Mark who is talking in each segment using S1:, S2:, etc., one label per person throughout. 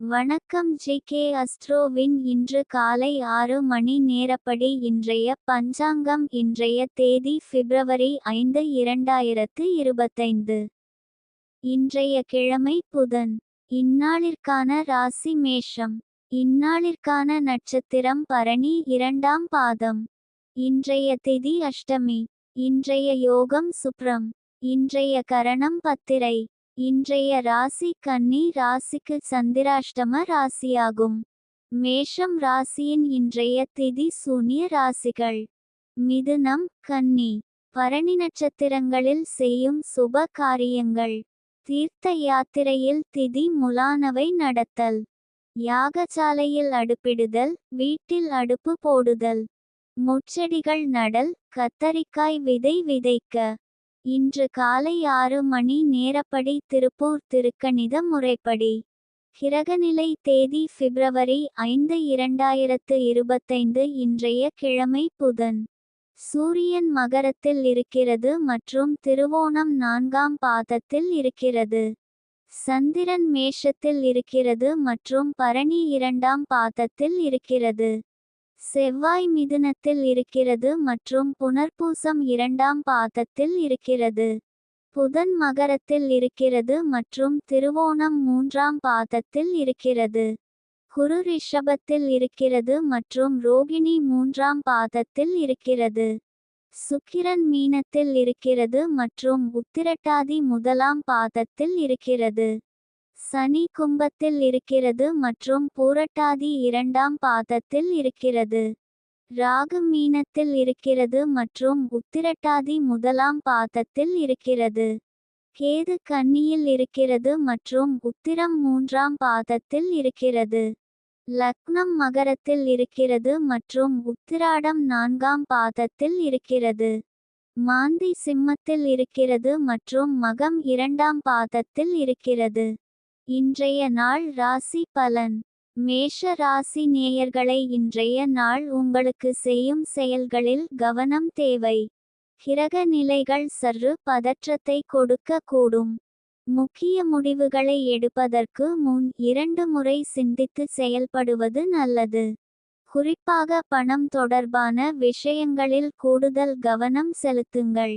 S1: வணக்கம் G K அஸ்ட்ரோவின் இன்று காலை ஆறு மணி நேரப்படி இன்றைய பஞ்சாங்கம் இன்றைய தேதி பிப்ரவரி ஐந்து இரண்டாயிரத்து இருபத்தைந்து. இன்றைய கிழமை புதன். இந்நாளிற்கான ராசி மேஷம். இந்நாளிற்கான நட்சத்திரம் பரணி இரண்டாம் பாதம். இன்றைய திதி அஷ்டமி. இன்றைய யோகம் சுப்ரம். இன்றைய கரணம் பத்திரை. இன்றைய ராசி கன்னி ராசிக்கு சந்திராஷ்டம ராசியாகும். மேஷம் ராசியின் இன்றைய திதி சூனிய ராசிகள். மிதுனம் கன்னி. பரணி நட்சத்திரங்களில் செய்யும் சுப காரியங்கள். தீர்த்த யாத்திரையில் திதி முலானவை நடத்தல். யாகசாலையில் அடுப்பிடுதல் வீட்டில் அடுப்பு போடுதல். முட்செடிகள் நடல் கத்தரிக்காய் விதை விதைக்க. இன்று காலை ஆறு மணி நேரப்படி திருப்பூர் திருக்கணித முறைப்படி. கிரகநிலை தேதி பிப்ரவரி ஐந்து இரண்டாயிரத்து இருபத்தைந்து இன்றைய கிழமை புதன். சூரியன் மகரத்தில் இருக்கிறது மற்றும் திருவோணம் நான்காம் பாதத்தில் இருக்கிறது. சந்திரன் மேஷத்தில் இருக்கிறது மற்றும் பரணி இரண்டாம் பாதத்தில் இருக்கிறது. செவ்வாய் மிதுனத்தில் இருக்கிறது மற்றும் புனர்பூசம் இரண்டாம் பாதத்தில் இருக்கிறது. புதன் மகரத்தில் இருக்கிறது மற்றும் திருவோணம் மூன்றாம் பாதத்தில் இருக்கிறது. குரு ரிஷபத்தில் இருக்கிறது மற்றும் ரோகிணி மூன்றாம் பாதத்தில் இருக்கிறது. சுக்கிரன் மீனத்தில் இருக்கிறது மற்றும் உத்திரட்டாதி முதலாம் பாதத்தில் இருக்கிறது. சனி கும்பத்தில் இருக்கிறது மற்றும் பூரட்டாதி இரண்டாம் பாதத்தில் இருக்கிறது. ராகு மீனத்தில் இருக்கிறது மற்றும் உத்திரட்டாதி முதலாம் பாதத்தில் இருக்கிறது. கேது கன்னியில் இருக்கிறது மற்றும் உத்திரம் மூன்றாம் பாதத்தில் இருக்கிறது. லக்னம் மகரத்தில் இருக்கிறது மற்றும் உத்திராடம் நான்காம் பாதத்தில் இருக்கிறது. மாந்தி சிம்மத்தில் இருக்கிறது மற்றும் மகம் இரண்டாம் பாதத்தில் இருக்கிறது. இன்றைய நாள் ராசி பலன். மேஷ ராசி நேயர்களை இன்றைய நாள் உங்களுக்கு செய்யும் செயல்களில் கவனம் தேவை. கிரக நிலைகள் சற்று பதற்றத்தை கொடுக்க கூடும். முக்கிய முடிவுகளை எடுப்பதற்கு முன் இரண்டு முறை சிந்தித்து செயல்படுவது நல்லது. குறிப்பாக பணம் தொடர்பான விஷயங்களில் கூடுதல் கவனம் செலுத்துங்கள்.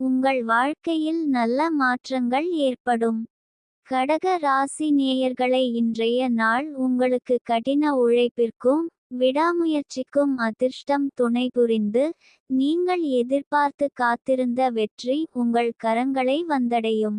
S1: உங்கள் வாழ்க்கையில் நல்ல மாற்றங்கள் ஏற்படும். கடக ராசி நேயர்களை இன்றைய நாள் உங்களுக்கு கடின உழைப்பிற்கும் விடாமுயற்சிக்கும் அதிர்ஷ்டம் துணை புரிந்து நீங்கள் எதிர்பார்த்து காத்திருந்த வெற்றி உங்கள் கரங்களை வந்தடையும்.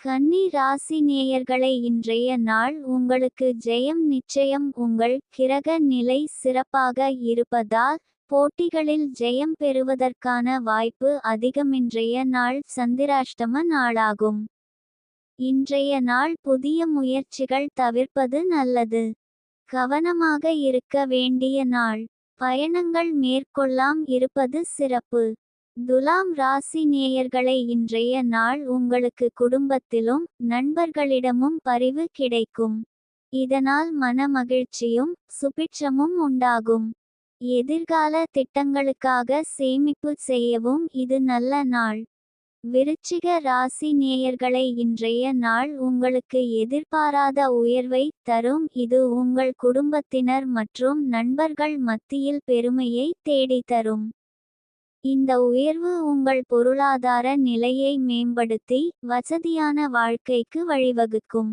S1: கன்னி ராசி நேயர்களை இன்றைய நாள் உங்களுக்கு ஜெயம் நிச்சயம். உங்கள் கிரக நிலை சிறப்பாக இருப்பதால் போட்டிகளில் ஜெயம் பெறுவதற்கான வாய்ப்பு அதிகமின்றைய நாள் சந்திராஷ்டம நாளாகும். இன்றைய நாள் புதிய முயற்சிகள் தவிர்ப்பது நல்லது. கவனமாக இருக்க வேண்டிய நாள். பயணங்கள் மேற்கொள்ளாம் இருப்பது சிறப்பு. துலாம் ராசி நேயர்களை இன்றைய நாள் உங்களுக்கு குடும்பத்திலும் நண்பர்களிடமும் பரிவு கிடைக்கும். இதனால் மன மகிழ்ச்சியும் சுபிட்சமும் உண்டாகும். எதிர்கால திட்டங்களுக்காக சேமிப்பு செய்யவும் இது நல்ல நாள். விருச்சிக ராசி நேயர்களை இன்றைய நாள் உங்களுக்கு எதிர்பாராத உயர்வை தரும். இது உங்கள் குடும்பத்தினர் மற்றும் நண்பர்கள் மத்தியில் பெருமையை தேடி தரும் இந்த உயர்வு உங்கள் பொருளாதார நிலையை மேம்படுத்தி வசதியான வாழ்க்கைக்கு வழிவகுக்கும்.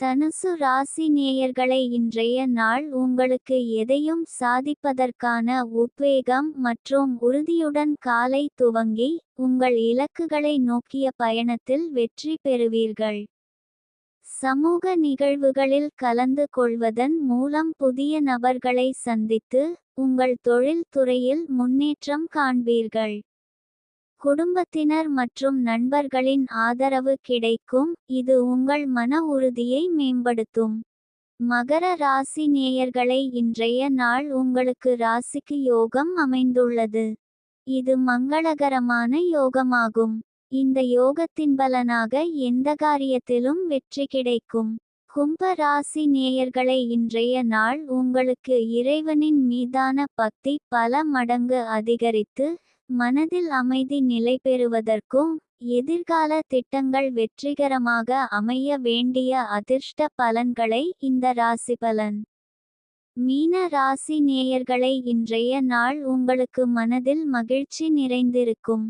S1: தனுசு ராசி நேயர்களை இன்றைய நாள் உங்களுக்கு எதையும் சாதிப்பதற்கான உத்வேகம் மற்றும் உறுதியுடன் காலை துவங்கி உங்கள் இலக்குகளை நோக்கிய பயணத்தில் வெற்றி பெறுவீர்கள். சமூக நிகழ்வுகளில் கலந்து கொள்வதன் மூலம் புதிய நபர்களை சந்தித்து உங்கள் தொழில் துறையில் முன்னேற்றம் காண்பீர்கள். குடும்பத்தினர் மற்றும் நண்பர்களின் ஆதரவு கிடைக்கும். இது உங்கள் மன உறுதியை மேம்படுத்தும். மகர ராசி நேயர்களை இன்றைய நாள் உங்களுக்கு ராசிக்கு யோகம் அமைந்துள்ளது. இது மங்களகரமான யோகமாகும். இந்த யோகத்தின் பலனாக எந்த காரியத்திலும் வெற்றி கிடைக்கும். கும்ப ராசி நேயர்களை இன்றைய நாள் உங்களுக்கு இறைவனின் மீதான பக்தி பல மடங்கு அதிகரித்து மனதில் அமைதி நிலை பெறுவதற்கும் எதிர்கால திட்டங்கள் வெற்றிகரமாக அமைய வேண்டிய அதிர்ஷ்ட பலன்களை இந்த ராசி பலன். மீன ராசி நேயர்களை இன்றைய நாள் உங்களுக்கு மனதில் மகிழ்ச்சி நிறைந்திருக்கும்.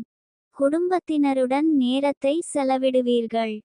S1: குடும்பத்தினருடன் நேரத்தை செலவிடுவீர்கள்.